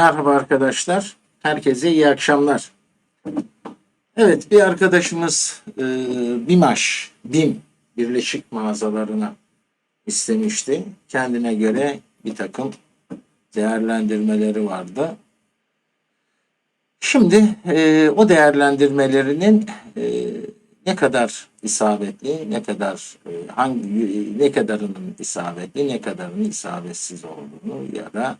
Merhaba arkadaşlar. Herkese iyi akşamlar. Evet bir arkadaşımız e, BİMAŞ, BİM Birleşik mağazalarına istemişti. Kendine göre bir takım değerlendirmeleri vardı. Şimdi e, o değerlendirmelerinin e, ne kadar isabetli, ne kadar e, hangi ne kadarının isabetli, ne kadarının isabetsiz olduğunu ya da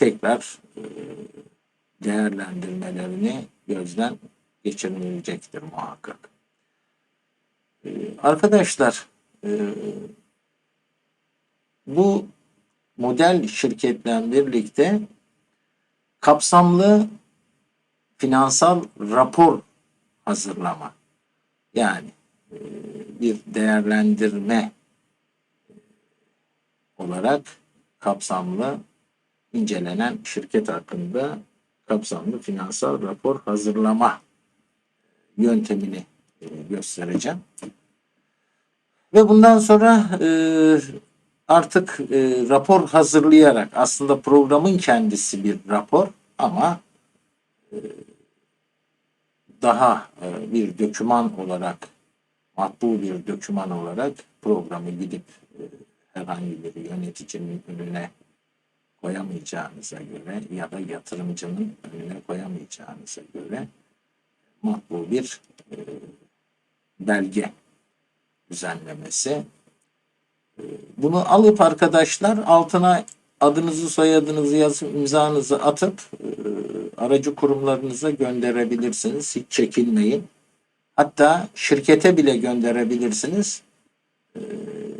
tekrar e, değerlendirmelerini gözden geçirilecektir muhakkak. E, Arkadaşlar e, bu model şirketle birlikte kapsamlı finansal rapor hazırlama yani bir değerlendirme olarak kapsamlı incelenen şirket hakkında kapsamlı finansal rapor hazırlama yöntemini e, göstereceğim. Ve bundan sonra e, artık e, rapor hazırlayarak aslında programın kendisi bir rapor ama daha bir döküman olarak matbu bir döküman olarak programı gidip herhangi bir yöneticinin önüne koyamayacağınıza göre ya da yatırımcının önüne koyamayacağınıza göre matbu bir e, belge düzenlemesi. E, bunu alıp arkadaşlar altına adınızı soyadınızı yazıp imzanızı atıp e, aracı kurumlarınıza gönderebilirsiniz. Hiç çekinmeyin. Hatta şirkete bile gönderebilirsiniz. E,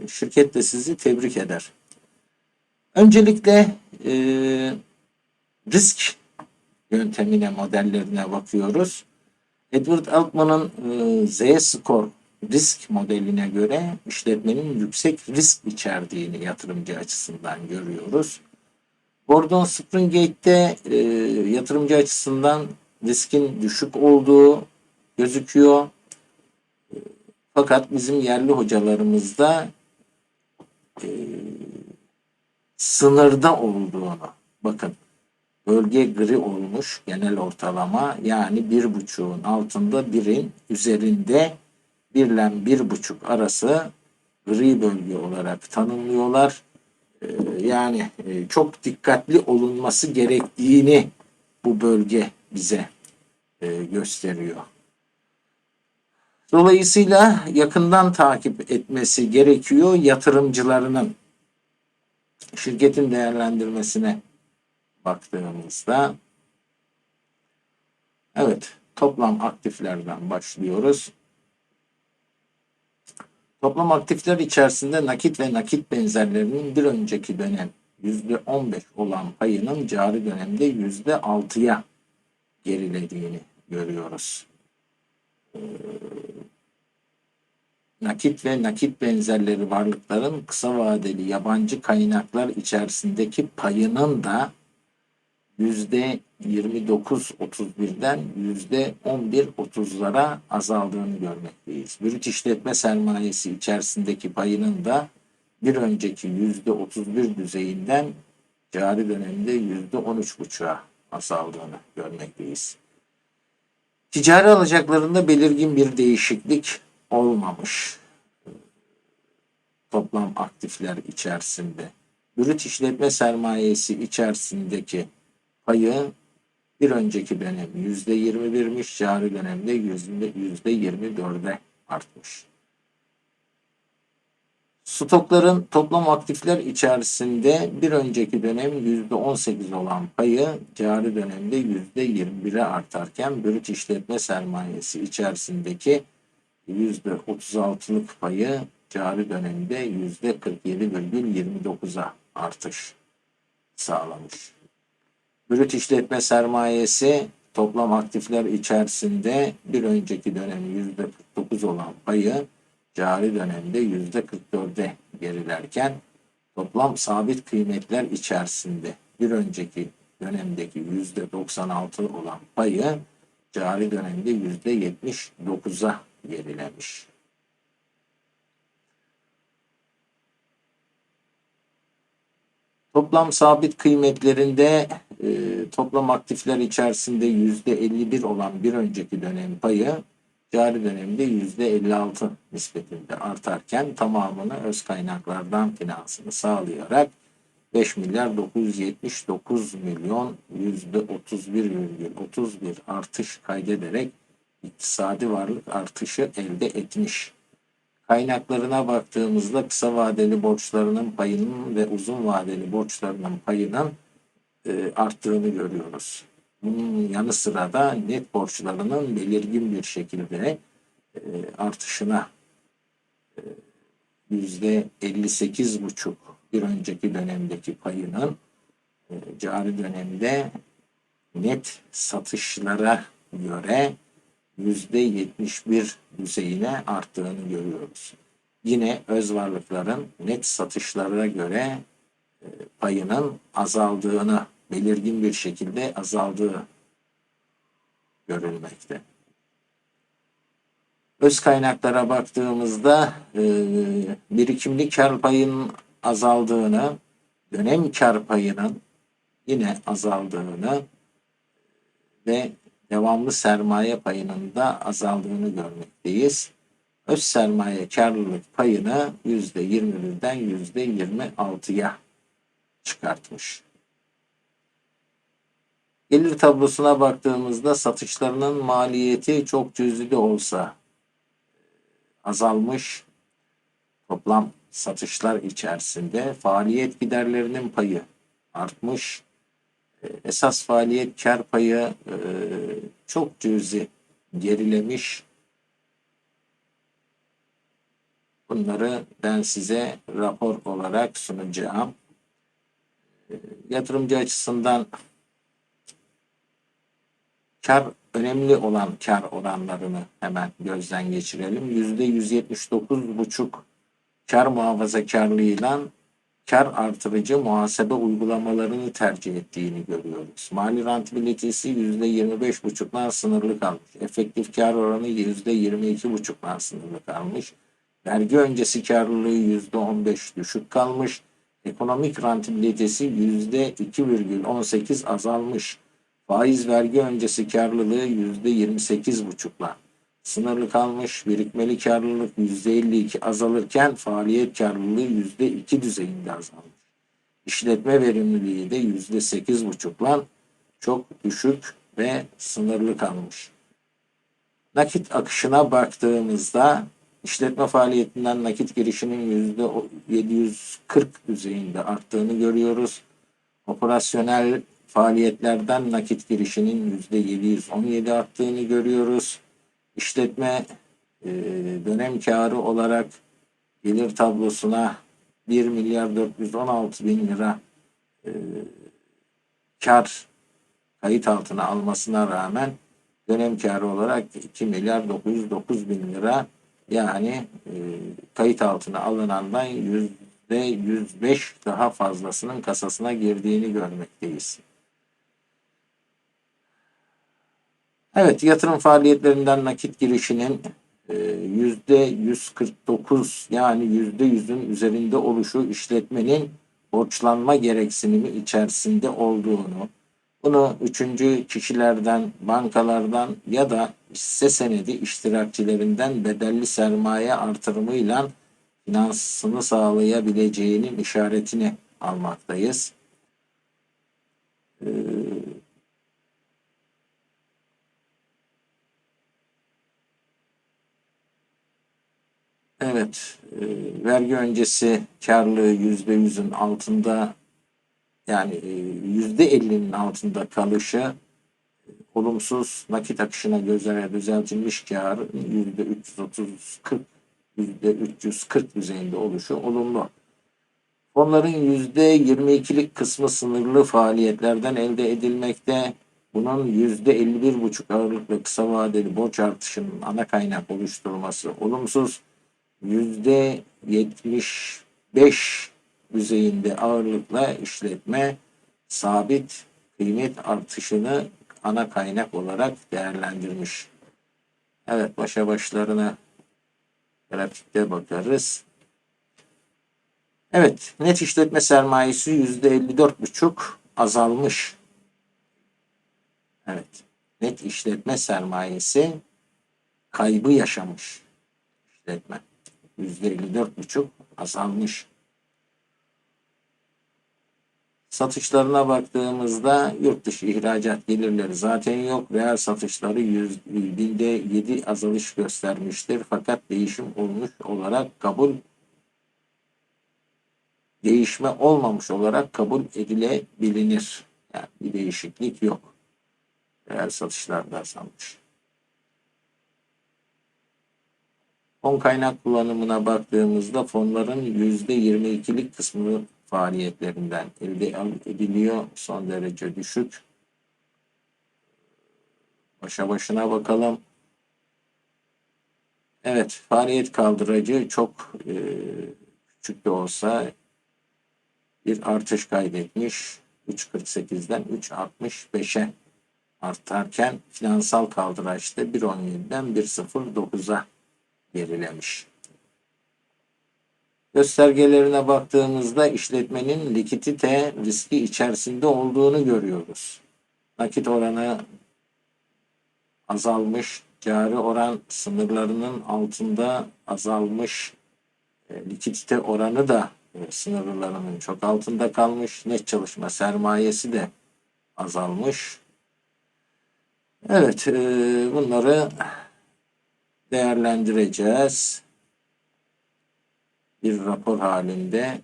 şirket de sizi tebrik eder. Öncelikle e, risk yöntemine, modellerine bakıyoruz. Edward Altman'ın e, Z-Score risk modeline göre işletmenin yüksek risk içerdiğini yatırımcı açısından görüyoruz. Gordon Springgate'de e, yatırımcı açısından riskin düşük olduğu gözüküyor. E, fakat bizim yerli hocalarımızda e, sınırda olduğunu bakın bölge gri olmuş genel ortalama yani bir buçuğun altında birin üzerinde birle bir buçuk arası gri bölge olarak tanımlıyorlar. Ee, yani e, çok dikkatli olunması gerektiğini bu bölge bize e, gösteriyor. Dolayısıyla yakından takip etmesi gerekiyor yatırımcılarının şirketin değerlendirmesine baktığımızda evet toplam aktiflerden başlıyoruz. Toplam aktifler içerisinde nakit ve nakit benzerlerinin bir önceki dönem %15 olan payının cari dönemde %6'ya gerilediğini görüyoruz. Nakit ve nakit benzerleri varlıkların kısa vadeli yabancı kaynaklar içerisindeki payının da yüzde 29-31'den yüzde 11-30'lara azaldığını görmekteyiz. Brüt işletme sermayesi içerisindeki payının da bir önceki yüzde 31 düzeyinden cari dönemde yüzde 13,5'a azaldığını görmekteyiz. Ticari alacaklarında belirgin bir değişiklik olmamış toplam aktifler içerisinde. Brüt işletme sermayesi içerisindeki payı bir önceki dönem yüzde 21'miş, cari dönemde yüzde 24'e artmış. Stokların toplam aktifler içerisinde bir önceki dönem yüzde 18 olan payı cari dönemde yüzde 21'e artarken brüt işletme sermayesi içerisindeki yüzde 36'lık payı cari dönemde yüzde 47,29'a artış sağlamış. Brüt işletme sermayesi toplam aktifler içerisinde bir önceki dönem yüzde 49 olan payı cari dönemde yüzde 44'e gerilerken toplam sabit kıymetler içerisinde bir önceki dönemdeki yüzde 96 olan payı cari dönemde yüzde 79'a gerilemiş. Toplam sabit kıymetlerinde e, toplam aktifler içerisinde yüzde 51 olan bir önceki dönem payı cari dönemde yüzde 56 nispetinde artarken tamamını öz kaynaklardan finansını sağlayarak 5 milyar 979 milyon yüzde 31,31 artış kaydederek iktisadi varlık artışı elde etmiş. Kaynaklarına baktığımızda kısa vadeli borçlarının payının ve uzun vadeli borçlarının payının e, arttığını görüyoruz. Bunun yanı sıra da net borçlarının belirgin bir şekilde e, artışına e, yüzde 58 buçuk bir önceki dönemdeki payının e, cari dönemde net satışlara göre yüzde 71 düzeyine arttığını görüyoruz. Yine öz varlıkların net satışlara göre e, payının azaldığını belirgin bir şekilde azaldığı görülmekte. Öz kaynaklara baktığımızda e, birikimli kar payının azaldığını, dönem kar payının yine azaldığını ve devamlı sermaye payının da azaldığını görmekteyiz. Öz sermaye karlılık payını %21'den %26'ya çıkartmış. Gelir tablosuna baktığımızda satışlarının maliyeti çok cüzi de olsa azalmış. Toplam satışlar içerisinde faaliyet giderlerinin payı artmış. Esas faaliyet kar payı e, çok cüzi gerilemiş. Bunları ben size rapor olarak sunacağım. E, yatırımcı açısından kar önemli olan kar oranlarını hemen gözden geçirelim. Yüzde 179,5 kar muhafazakarlığıyla kar artırıcı muhasebe uygulamalarını tercih ettiğini görüyoruz. Mali rentabilitesi %25,5'dan sınırlı kalmış. Efektif kar oranı %22,5'dan sınırlı kalmış. Vergi öncesi karlılığı %15 düşük kalmış. Ekonomik rentabilitesi %2,18 azalmış. Faiz vergi öncesi karlılığı %28,5'la sınırlı kalmış. Birikmeli karlılık %52 azalırken faaliyet karlılığı %2 düzeyinde azalmış. İşletme verimliliği de %8,5'la çok düşük ve sınırlı kalmış. Nakit akışına baktığımızda işletme faaliyetinden nakit girişinin %740 düzeyinde arttığını görüyoruz. Operasyonel faaliyetlerden nakit girişinin %717 arttığını görüyoruz. İşletme e, dönem karı olarak gelir tablosuna 1 milyar 416 bin lira e, kar kayıt altına almasına rağmen dönem karı olarak 2 milyar 909 bin lira yani e, kayıt altına alınandan yüzde 105 daha fazlasının kasasına girdiğini görmekteyiz. Evet yatırım faaliyetlerinden nakit girişinin e, yüzde 149 yani yüzde yüzün üzerinde oluşu işletmenin borçlanma gereksinimi içerisinde olduğunu, bunu üçüncü kişilerden, bankalardan ya da hisse senedi iştirakçilerinden bedelli sermaye artırımıyla finansını sağlayabileceğinin işaretini almaktayız. Ee, Evet, e, vergi öncesi karlılığı yüzde yüzün altında yani e, yüzde ellinin altında kalışı olumsuz nakit akışına göre düzeltilmiş karın yüzde 330 40 yüzde 340 düzeyinde oluşu olumlu. Fonların yüzde 22'lik kısmı sınırlı faaliyetlerden elde edilmekte. Bunun yüzde 51,5 ağırlıklı kısa vadeli borç artışının ana kaynak oluşturması olumsuz yüzde 75 düzeyinde ağırlıkla işletme sabit kıymet artışını ana kaynak olarak değerlendirmiş. Evet başa başlarına grafikte bakarız. Evet, net işletme sermayesi yüzde 54,5 azalmış. Evet, net işletme sermayesi kaybı yaşamış işletme. Yüzde 54,5 azalmış. Satışlarına baktığımızda yurt dışı ihracat gelirleri zaten yok. Reel satışları yüz, binde 7 azalış göstermiştir. Fakat değişim olmuş olarak kabul değişme olmamış olarak kabul edilebilir. Yani bir değişiklik yok. Reel satışlarda azalmış. Fon kaynak kullanımına baktığımızda fonların %22'lik kısmı faaliyetlerinden elde ediliyor. Son derece düşük. Başa başına bakalım. Evet, faaliyet kaldıracı çok e, küçük de olsa bir artış kaydetmiş. 3.48'den 3.65'e artarken finansal kaldıraçta 1.17'den 1.09'a gerilemiş. Göstergelerine baktığımızda işletmenin likidite riski içerisinde olduğunu görüyoruz. Nakit oranı azalmış, cari oran sınırlarının altında azalmış, e, likidite oranı da e, sınırlarının çok altında kalmış, net çalışma sermayesi de azalmış. Evet, e, bunları değerlendireceğiz bir rapor halinde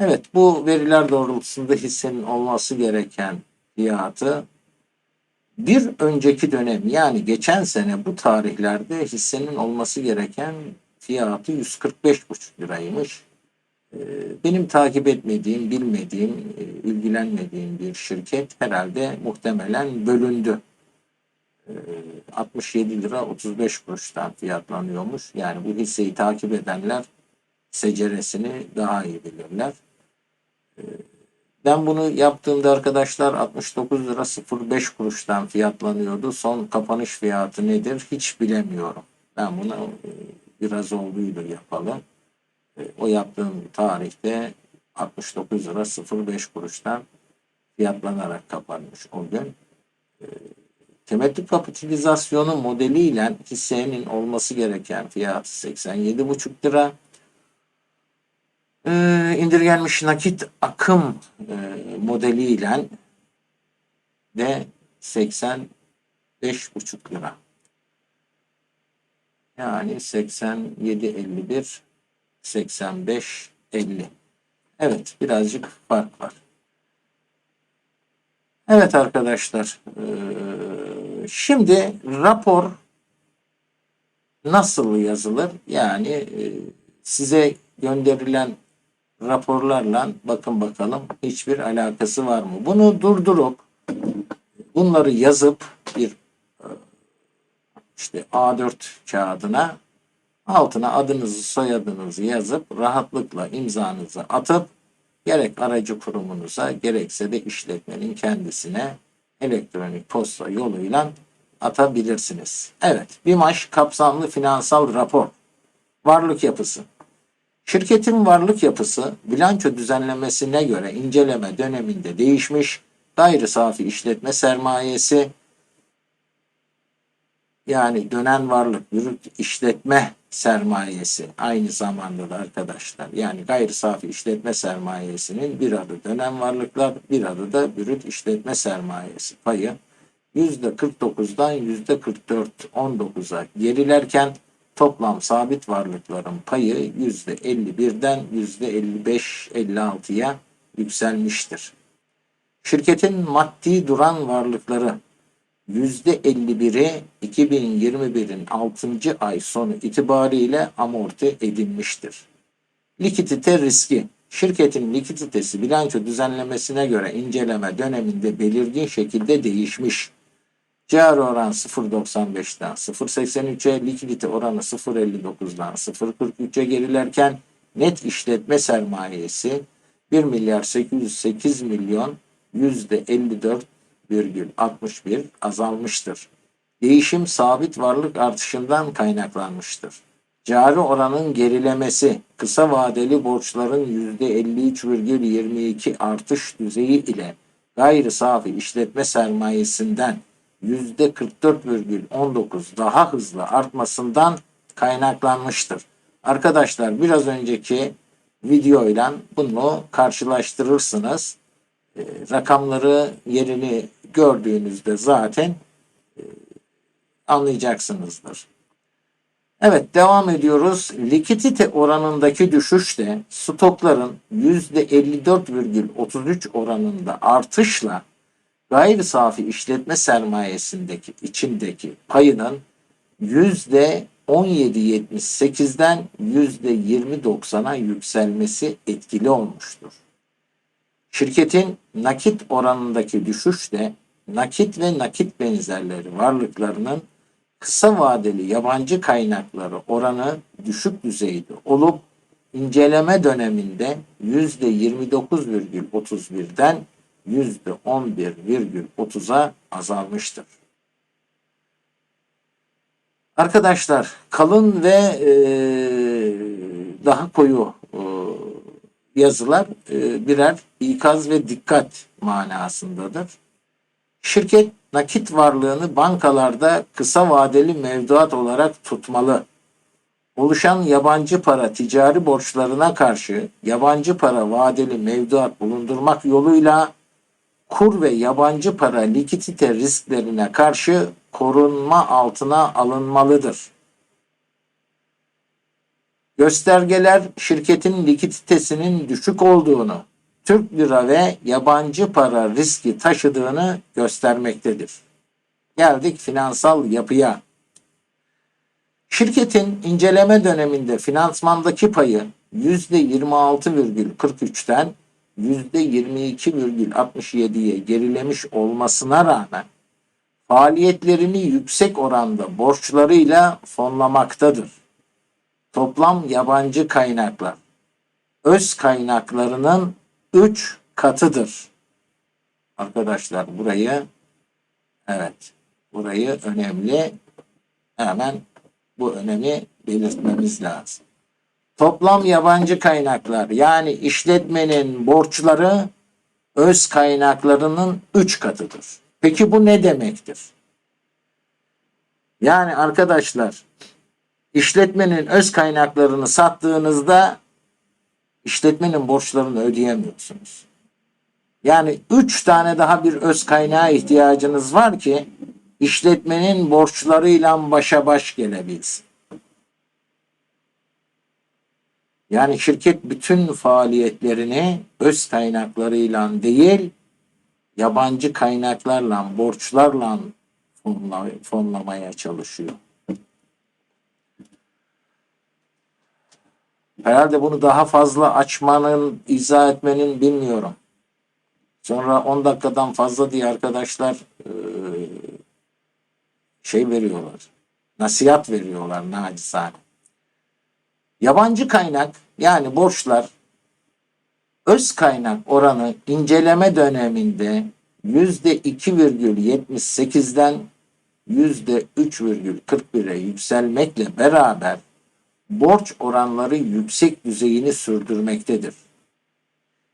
Evet bu veriler doğrultusunda hissenin olması gereken fiyatı bir önceki dönem yani geçen sene bu tarihlerde hissenin olması gereken fiyatı 145,5 liraymış. Ee, benim takip etmediğim, bilmediğim, e, ilgilenmediğim bir şirket herhalde muhtemelen bölündü. 67 ee, lira 35 kuruştan fiyatlanıyormuş. Yani bu hisseyi takip edenler seceresini daha iyi bilirler. Ee, ben bunu yaptığımda arkadaşlar 69 lira 05 kuruştan fiyatlanıyordu. Son kapanış fiyatı nedir hiç bilemiyorum. Ben bunu e, biraz olduydu yapalım. E, o yaptığım tarihte 69 lira 05 kuruştan fiyatlanarak kapanmış o gün. E, Temettü kapitalizasyonu modeliyle hissenin olması gereken fiyat 87,5 lira. Ee, indirgenmiş nakit akım e, modeliyle de 85,5 lira. Yani 87.51 85.50. Evet birazcık fark var. Evet arkadaşlar. Şimdi rapor nasıl yazılır? Yani size gönderilen raporlarla bakın bakalım hiçbir alakası var mı? Bunu durdurup bunları yazıp bir işte A4 kağıdına altına adınızı soyadınızı yazıp rahatlıkla imzanızı atıp gerek aracı kurumunuza gerekse de işletmenin kendisine elektronik posta yoluyla atabilirsiniz. Evet, BİMAŞ kapsamlı finansal rapor. Varlık yapısı. Şirketin varlık yapısı bilanço düzenlemesine göre inceleme döneminde değişmiş. Gayri safi işletme sermayesi yani dönen varlık, yürüt işletme sermayesi aynı zamanda da arkadaşlar. Yani gayri safi işletme sermayesinin bir adı dönem varlıklar, bir adı da bürüt işletme sermayesi payı %49'dan %44-19'a gerilerken toplam sabit varlıkların payı %51'den %55-56'ya yükselmiştir. Şirketin maddi duran varlıkları %51'i 2021'in 6. ay sonu itibariyle amorti edilmiştir. Likidite riski Şirketin likiditesi bilanço düzenlemesine göre inceleme döneminde belirgin şekilde değişmiş. Cari oran 0.95'ten 0.83'e, likidite oranı 0.59'dan 0.43'e gerilerken net işletme sermayesi 1 milyar 808 milyon %54 virgül 61 azalmıştır. Değişim sabit varlık artışından kaynaklanmıştır. Cari oranın gerilemesi kısa vadeli borçların %53,22 artış düzeyi ile gayri safi işletme sermayesinden %44,19 daha hızlı artmasından kaynaklanmıştır. Arkadaşlar biraz önceki videoyla bunu karşılaştırırsınız. E, rakamları yerini gördüğünüzde zaten e, anlayacaksınızdır. Evet devam ediyoruz. Likidite oranındaki düşüş de stokların %54,33 oranında artışla gayri safi işletme sermayesindeki içindeki payının %17.78'den %20.90'a yükselmesi etkili olmuştur. Şirketin nakit oranındaki düşüş de nakit ve nakit benzerleri varlıklarının kısa vadeli yabancı kaynakları oranı düşük düzeyde olup inceleme döneminde %29,31'den %11,30'a azalmıştır. Arkadaşlar kalın ve e, daha koyu yazılar e, birer ikaz ve dikkat manasındadır. Şirket nakit varlığını bankalarda kısa vadeli mevduat olarak tutmalı. Oluşan yabancı para ticari borçlarına karşı yabancı para vadeli mevduat bulundurmak yoluyla kur ve yabancı para likidite risklerine karşı korunma altına alınmalıdır. Göstergeler şirketin likiditesinin düşük olduğunu, Türk lira ve yabancı para riski taşıdığını göstermektedir. Geldik finansal yapıya. Şirketin inceleme döneminde finansmandaki payı %26,43'ten %22,67'ye gerilemiş olmasına rağmen faaliyetlerini yüksek oranda borçlarıyla fonlamaktadır. Toplam yabancı kaynaklar öz kaynaklarının 3 katıdır. Arkadaşlar burayı evet burayı önemli hemen bu önemi belirtmemiz lazım. Toplam yabancı kaynaklar yani işletmenin borçları öz kaynaklarının 3 katıdır. Peki bu ne demektir? Yani arkadaşlar işletmenin öz kaynaklarını sattığınızda işletmenin borçlarını ödeyemiyorsunuz. Yani 3 tane daha bir öz kaynağa ihtiyacınız var ki işletmenin borçlarıyla başa baş gelebilsin. Yani şirket bütün faaliyetlerini öz kaynaklarıyla değil, yabancı kaynaklarla, borçlarla fonla, fonlamaya çalışıyor. Herhalde bunu daha fazla açmanın, izah etmenin bilmiyorum. Sonra 10 dakikadan fazla diye arkadaşlar şey veriyorlar. Nasihat veriyorlar nacizane. Yabancı kaynak yani borçlar öz kaynak oranı inceleme döneminde %2,78'den %3,41'e yükselmekle beraber borç oranları yüksek düzeyini sürdürmektedir.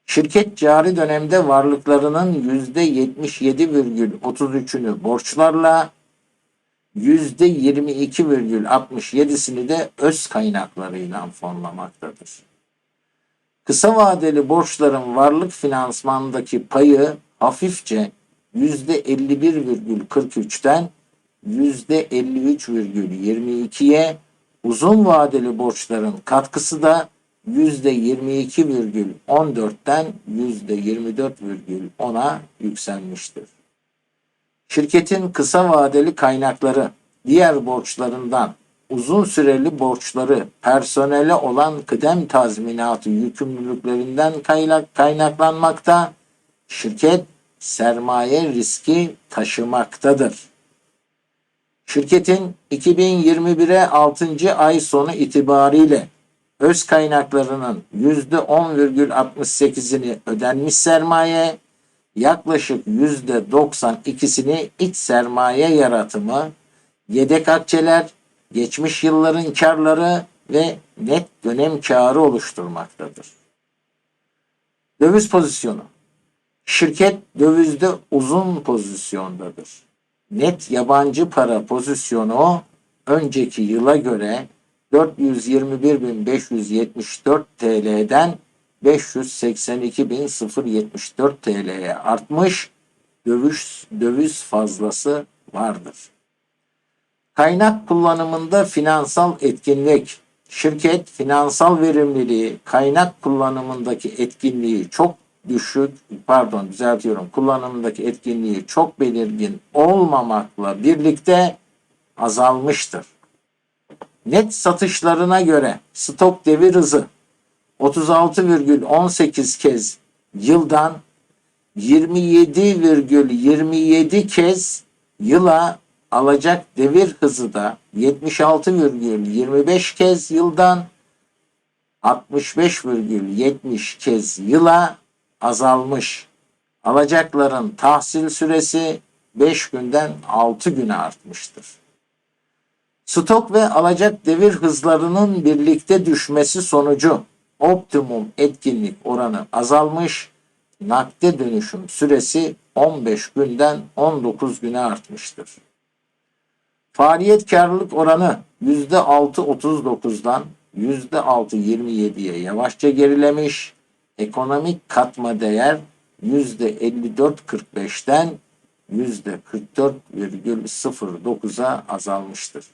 Şirket cari dönemde varlıklarının %77,33'ünü borçlarla %22,67'sini de öz kaynaklarıyla fonlamaktadır. Kısa vadeli borçların varlık finansmandaki payı hafifçe %51,43'ten %53,22'ye uzun vadeli borçların katkısı da %22,14'ten %24,10'a yükselmiştir. Şirketin kısa vadeli kaynakları diğer borçlarından uzun süreli borçları personele olan kıdem tazminatı yükümlülüklerinden kaynaklanmakta, şirket sermaye riski taşımaktadır. Şirketin 2021'e 6. ay sonu itibariyle öz kaynaklarının %10,68'ini ödenmiş sermaye, yaklaşık %92'sini iç sermaye yaratımı yedek akçeler, geçmiş yılların karları ve net dönem karı oluşturmaktadır. Döviz pozisyonu. Şirket dövizde uzun pozisyondadır. Net yabancı para pozisyonu önceki yıla göre 421.574 TL'den 582.074 TL'ye artmış döviz, döviz fazlası vardır. Kaynak kullanımında finansal etkinlik. Şirket finansal verimliliği, kaynak kullanımındaki etkinliği çok düşük, pardon düzeltiyorum, kullanımındaki etkinliği çok belirgin olmamakla birlikte azalmıştır. Net satışlarına göre stok devir hızı 36,18 kez yıldan 27,27 kez yıla alacak devir hızı da 76,25 kez yıldan 65,70 kez yıla azalmış. Alacakların tahsil süresi 5 günden 6 güne artmıştır. Stok ve alacak devir hızlarının birlikte düşmesi sonucu optimum etkinlik oranı azalmış, nakde dönüşüm süresi 15 günden 19 güne artmıştır. Faaliyet karlılık oranı %6.39'dan %6.27'ye yavaşça gerilemiş, ekonomik katma değer %54.45'ten %44,09'a azalmıştır.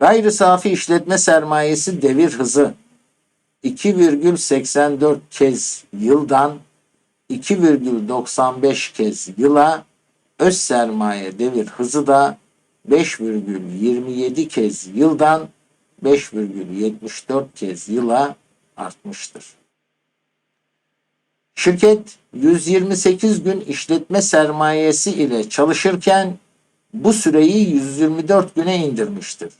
Gayri safi işletme sermayesi devir hızı 2,84 kez yıldan 2,95 kez yıla öz sermaye devir hızı da 5,27 kez yıldan 5,74 kez yıla artmıştır. Şirket 128 gün işletme sermayesi ile çalışırken bu süreyi 124 güne indirmiştir.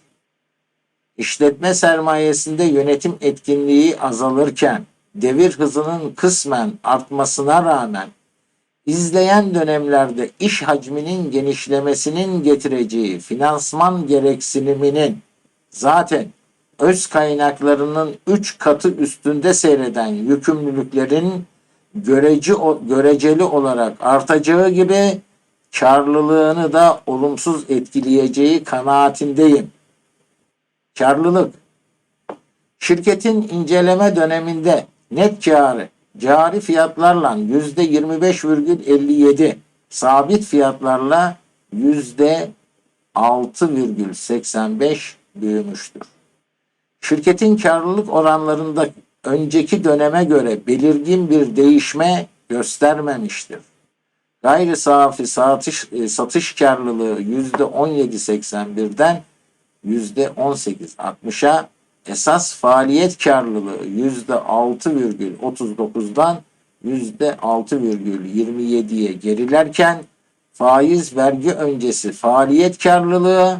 İşletme sermayesinde yönetim etkinliği azalırken devir hızının kısmen artmasına rağmen izleyen dönemlerde iş hacminin genişlemesinin getireceği finansman gereksiniminin zaten öz kaynaklarının 3 katı üstünde seyreden yükümlülüklerin göreci, göreceli olarak artacağı gibi karlılığını da olumsuz etkileyeceği kanaatindeyim. Karlılık Şirketin inceleme döneminde net karı cari fiyatlarla yüzde 25,57 sabit fiyatlarla yüzde 6,85 büyümüştür. Şirketin karlılık oranlarında önceki döneme göre belirgin bir değişme göstermemiştir. Gayri safi satış, e, satış karlılığı %17.81'den %18.60'a esas faaliyet karlılığı %6,39'dan %6,27'ye gerilerken faiz vergi öncesi faaliyet karlılığı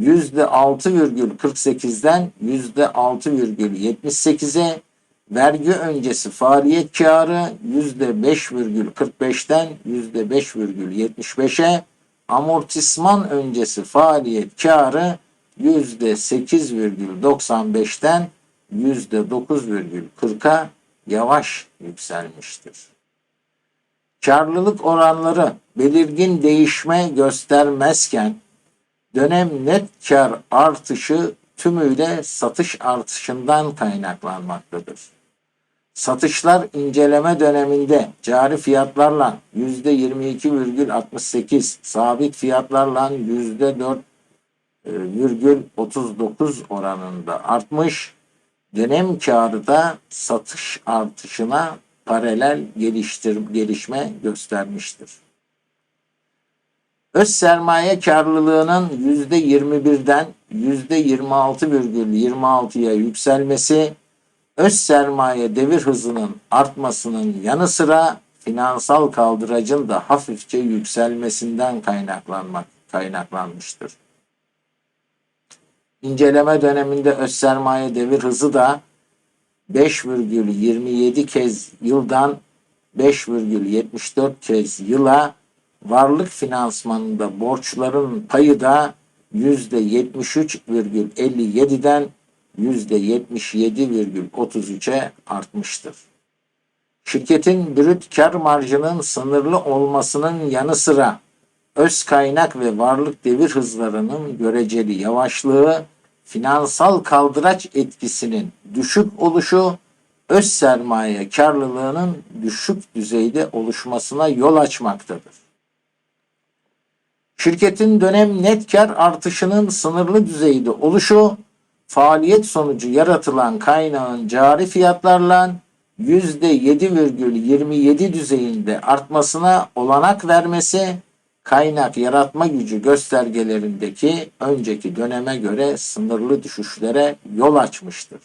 %6,48'den %6,78'e vergi öncesi faaliyet karı %5,45'ten %5,75'e amortisman öncesi faaliyet karı %8,95'ten %9,40'a yavaş yükselmiştir. Karlılık oranları belirgin değişme göstermezken dönem net kar artışı tümüyle satış artışından kaynaklanmaktadır. Satışlar inceleme döneminde cari fiyatlarla %22,68, sabit fiyatlarla %4,39 oranında artmış. Dönem karı da satış artışına paralel geliştir, gelişme göstermiştir. Öz sermaye karlılığının %21'den %26,26'ya yükselmesi öz sermaye devir hızının artmasının yanı sıra finansal kaldıracın da hafifçe yükselmesinden kaynaklanmak kaynaklanmıştır. İnceleme döneminde öz sermaye devir hızı da 5,27 kez yıldan 5,74 kez yıla varlık finansmanında borçların payı da %73,57'den %77,33'e artmıştır. Şirketin brüt kar marjının sınırlı olmasının yanı sıra öz kaynak ve varlık devir hızlarının göreceli yavaşlığı, finansal kaldıraç etkisinin düşük oluşu, öz sermaye karlılığının düşük düzeyde oluşmasına yol açmaktadır. Şirketin dönem net kar artışının sınırlı düzeyde oluşu, faaliyet sonucu yaratılan kaynağın cari fiyatlarla %7,27 düzeyinde artmasına olanak vermesi, kaynak yaratma gücü göstergelerindeki önceki döneme göre sınırlı düşüşlere yol açmıştır.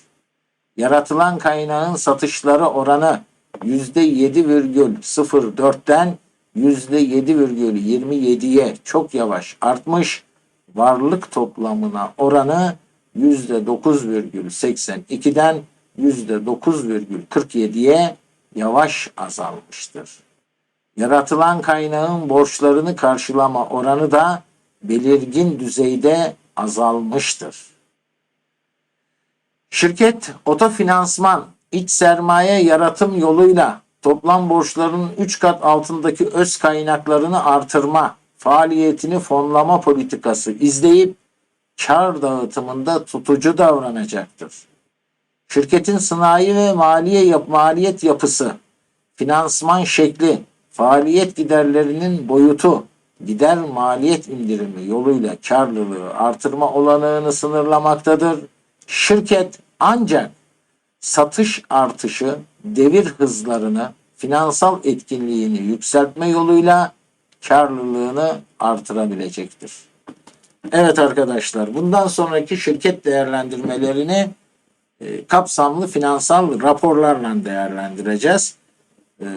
Yaratılan kaynağın satışları oranı %7,04'ten %7,27'ye çok yavaş artmış, varlık toplamına oranı %9,82'den %9,47'ye yavaş azalmıştır. Yaratılan kaynağın borçlarını karşılama oranı da belirgin düzeyde azalmıştır. Şirket otofinansman, iç sermaye yaratım yoluyla toplam borçlarının 3 kat altındaki öz kaynaklarını artırma, faaliyetini fonlama politikası izleyip kar dağıtımında tutucu davranacaktır. Şirketin sanayi ve maliye yap maliyet yapısı, finansman şekli, faaliyet giderlerinin boyutu, gider maliyet indirimi yoluyla karlılığı artırma olanağını sınırlamaktadır. Şirket ancak satış artışı, devir hızlarını, finansal etkinliğini yükseltme yoluyla karlılığını artırabilecektir. Evet arkadaşlar, bundan sonraki şirket değerlendirmelerini e, kapsamlı finansal raporlarla değerlendireceğiz. E,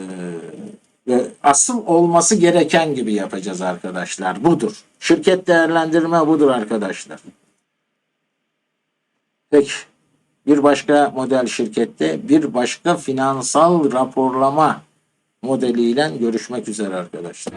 ve asıl olması gereken gibi yapacağız arkadaşlar. Budur. Şirket değerlendirme budur arkadaşlar. Peki. Bir başka model şirkette bir başka finansal raporlama modeliyle görüşmek üzere arkadaşlar.